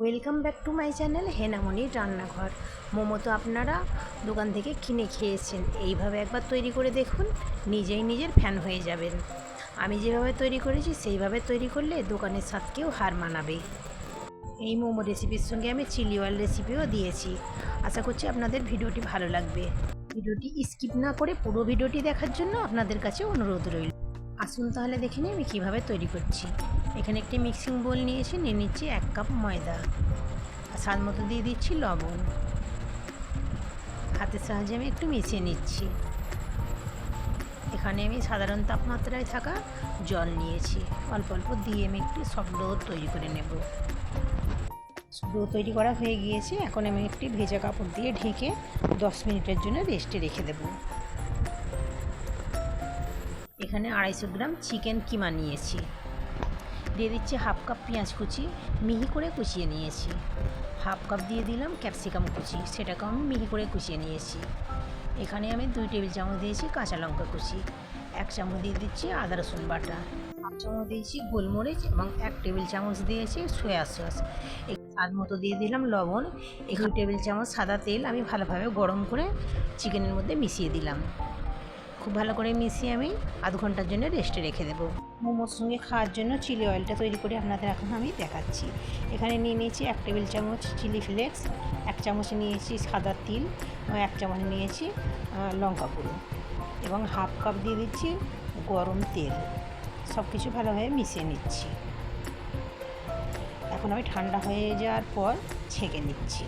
Welcome back to my channel হেনামনির রান্নাঘর মোমো তো আপনারা দোকান থেকে কিনে খেয়েছেন এইভাবে একবার তৈরি করে দেখুন নিজেই নিজের ফ্যান হয়ে যাবেন আমি যেভাবে তৈরি করেছি সেইভাবে তৈরি করলে দোকানের স্বাদকেও হার মানাবে এই মোমো রেসিপির সঙ্গে আমি চিলি অয়েল রেসিপিও দিয়েছি আশা করছি আপনাদের ভিডিওটি ভালো লাগবে ভিডিওটি স্কিপ না করে পুরো ভিডিওটি দেখার জন্য আপনাদের কাছে অনুরোধ রইল। আসুন তাহলে দেখে নিই আমি কীভাবে তৈরি করছি এখানে একটি মিক্সিং বোল নিয়েছি, নিয়ে নিচ্ছি এক কাপ ময়দা। আর স্বাদ মতো দিয়ে দিচ্ছি লবণ। হাতের সাহায্যে আমি একটু মিশিয়ে নিচ্ছি। এখানে আমি সাধারণ তাপমাত্রায় থাকা জল নিয়েছি। অল্প অল্প দিয়ে আমি একটি সফট ডো তৈরি করে নেব। ডো তৈরি করা হয়ে গিয়েছে। এখন আমি একটি ভেজা কাপড় দিয়ে ঢেকে দশ মিনিটের জন্য রেস্টে রেখে দেবো। এখানে আড়াইশো গ্রাম চিকেন কিমা নিয়েছি। দিয়ে দিচ্ছি হাফ কাপ পেঁয়াজ কুচি, মিহি করে কুচিয়ে নিয়েছি। হাফ কাপ দিয়ে দিলাম ক্যাপসিকাম কুচি, সেটাকেও আমি মিহি করে কুচিয়ে নিয়েছি। এখানে আমি দুই টেবিল চামচ দিয়েছি কাঁচা লঙ্কা কুচি, এক চামচ দিয়ে দিচ্ছি আদা রসুন বাটা, হাফ চামচ দিয়েছি গোলমরিচ এবং এক টেবিল চামচ দিয়েছি সয়া সস। স্বাদ মতো দিয়ে দিলাম লবণ এক টেবিল চামচ সাদা তেল আমি ভালোভাবে গরম করে চিকেনের মধ্যে মিশিয়ে দিলাম। খুব ভালো করে মিশিয়ে আমি আধ ঘণ্টার জন্য রেস্টে রেখে দেবো। মোমোর সঙ্গে খাওয়ার জন্য চিলি অয়েলটা তৈরি করে আপনাদের এখন আমি দেখাচ্ছি। এখানে নিয়ে নিয়েছি এক টেবিল চামচ চিলি ফ্লেক্স এক চামচ নিয়েছি সাদা তিল এক চামচ নিয়েছি লঙ্কা গুঁড়ো এবং হাফ কাপ দিয়ে দিচ্ছি গরম তেল। সব কিছু ভালোভাবে মিশিয়ে নিচ্ছি। এখন আমি ঠান্ডা হয়ে যাওয়ার পর ছেঁকে নিচ্ছি।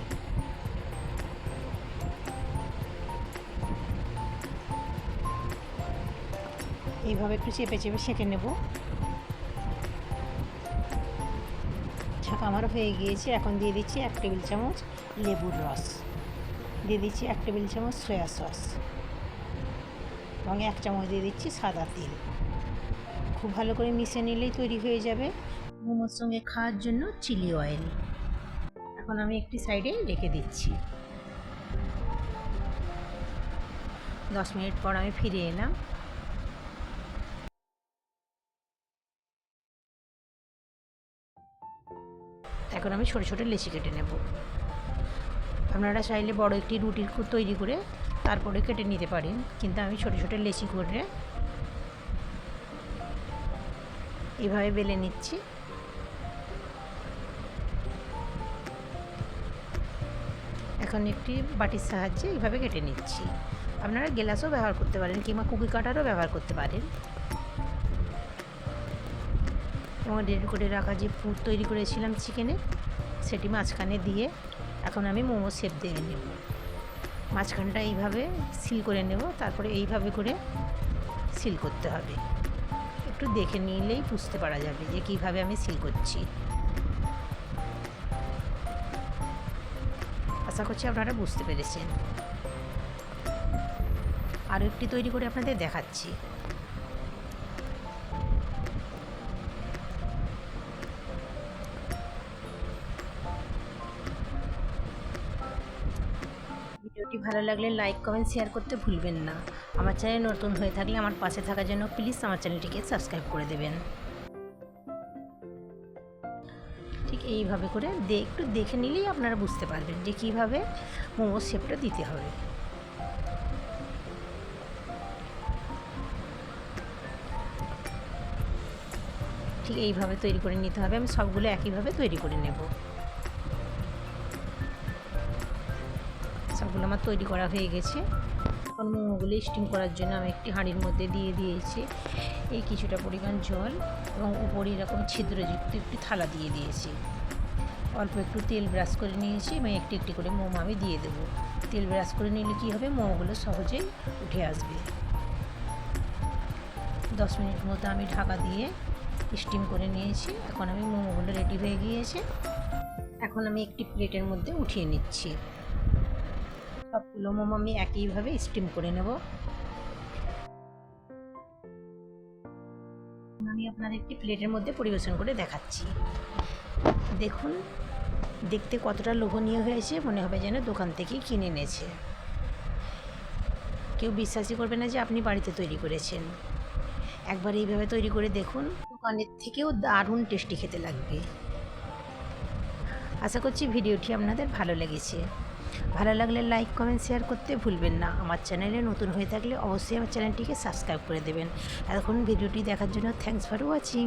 এইভাবে একটু চেপে চেপে সেঁকে নেব। ছাঁকা আমার হয়ে গিয়েছে। এখন দিয়ে দিচ্ছি এক টেবিল চামচ লেবুর রস। দিয়ে দিচ্ছি এক টেবিল চামচ সয়া সস। এবং এক চামচ দিয়ে দিচ্ছি সাদা তেল। খুব ভালো করে মিশে নিলেই তৈরি হয়ে যাবে মোমোর সঙ্গে খাওয়ার জন্য চিলি অয়েল। এখন আমি একটি সাইডে রেখে দিচ্ছি। দশ মিনিট পর আমি ফিরে এলাম। এখন আমি ছোটো ছোটো লেচি কেটে নেব। আপনারা চাইলে বড় একটি রুটির তৈরি করে তারপরে কেটে নিতে পারেন, কিন্তু আমি ছোটো ছোটো লেচি করে এভাবে বেলে নিচ্ছি। এখন একটি বাটির সাহায্যে এইভাবে কেটে নিচ্ছি। আপনারা গ্লাসও ব্যবহার করতে পারেন কিংবা কুকি কাটারও ব্যবহার করতে পারেন। এবং রেডি করে রাখা যে পুর তৈরি করেছিলাম চিকেনে, সেটি মাঝখানে দিয়ে এখন আমি মোমো সেপ দিয়ে নেব। মাঝখানটা এইভাবে সিল করে নেব, তারপরে এইভাবে করে সিল করতে হবে। একটু দেখে নিলেই বুঝতে পারা যাবে যে কীভাবে আমি সিল করছি। আশা করছি আপনারা বুঝতে পেরেছেন। আরও একটি তৈরি করে আপনাদের দেখাচ্ছি। ভিডিওটি ভালো লাগলে লাইক, কমেন্ট, শেয়ার করতে ভুলবেন না। আমার চ্যানেল নতুন হয়ে থাকলে আমার পাশে থাকার জন্য প্লিজ আমার চ্যানেলটিকে সাবস্ক্রাইব করে দেবেন। ঠিক এইভাবে করে একটু দেখে নিলেই আপনারা বুঝতে পারবেন যে কীভাবে মোমোর শেপটা দিতে হবে। ঠিক এইভাবে তৈরি করে নিতে হবে। আমি সবগুলো একইভাবে তৈরি করে নেব। সবগুলো আমার তৈরি করা হয়ে গেছে। এখন মোমোগুলো স্টিম করার জন্য আমি একটি হাঁড়ির মধ্যে দিয়ে দিয়েছি। এই কিছুটা পরিমাণ জল এবং উপরে এরকম ছিদ্রযুক্ত একটি থালা দিয়ে দিয়েছি। অল্প একটু তেল ব্রাশ করে নিয়েছি, এবং একটি একটি করে মোমো আমি দিয়ে দেবো। তেল ব্রাশ করে নিলে কী হবে? মোমোগুলো সহজেই উঠে আসবে। দশ মিনিট মতো আমি ঢাকা দিয়ে স্টিম করে নিয়েছি। এখন আমি মোমোগুলো রেডি হয়ে গিয়েছে। এখন আমি একটি প্লেটের মধ্যে উঠিয়ে নিচ্ছি। সবগুলো মোমো আমি একইভাবে স্টিম করে নেব। আমি আপনাদের একটি প্লেটের মধ্যে পরিবেশন করে দেখাচ্ছি। দেখুন, দেখতে কতটা লোভনীয় হয়েছে, মনে হবে যেন দোকান থেকেই কিনে এনেছে। কেউ বিশ্বাসই করবে না যে আপনি বাড়িতে তৈরি করেছেন। একবার এইভাবে তৈরি করে দেখুন, দোকানের থেকেও দারুণ টেস্টি খেতে লাগবে। আশা করছি ভিডিওটি আপনাদের ভালো লেগেছে। ভালো লাগলে লাইক, কমেন্ট, শেয়ার করতে ভুলবেন না। আমার চ্যানেলে নতুন হয়ে থাকলে অবশ্যই আমার চ্যানেলটিকে সাবস্ক্রাইব করে দেবেন। এখন ভিডিওটি দেখার জন্য থ্যাংকস ফর ওয়াচিং